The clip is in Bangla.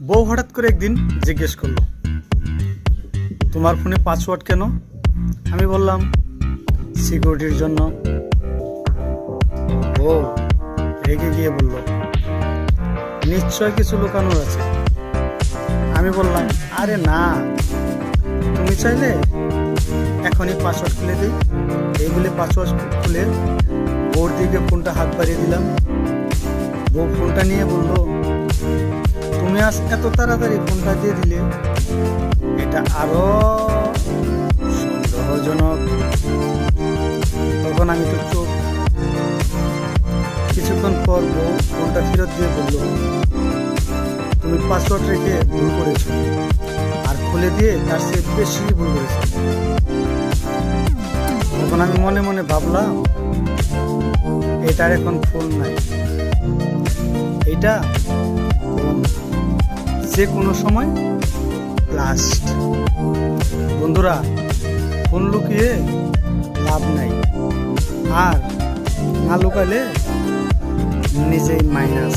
বউ হঠাৎ করে একদিন জিজ্ঞেস করল, তোমার ফোনে পাসওয়ার্ড কেন? আমি বললাম সিকিউরিটির জন্য। বউ রেগে গিয়ে বলল, নিশ্চয় কিছু লুকানোর আছে আমি বললাম, আরে না, তুমি চাইলে এখনই পাসওয়ার্ড খুলে দিই। এই বলে পাসওয়ার্ড খুলে বউর দিকে ফোনটা হাত বাড়িয়ে দিলাম। বউ ফোনটা নিয়ে বলল আজ এত তাড়াতাড়ি ফোনটা দিয়ে দিলে এটা আরও সন্দেহজনক। তখন আমি তো চোখ কিছুক্ষণ পর ফোনটা ফেরত দিয়ে বলল, তুমি পাসওয়ার্ড রেখে ভুল করেছ আর খুলে দিয়ে তার চেয়ে বেশি ভুল করেছ। তখন আমি মনে মনে ভাবলাম, এটার এখন ফোন নাই। এটা যে কোনো সময় লাস্ট বন্ধুরা ফোন লুকিয়ে লাভ নাই। আর না লুকালে নিজেই মাইনাস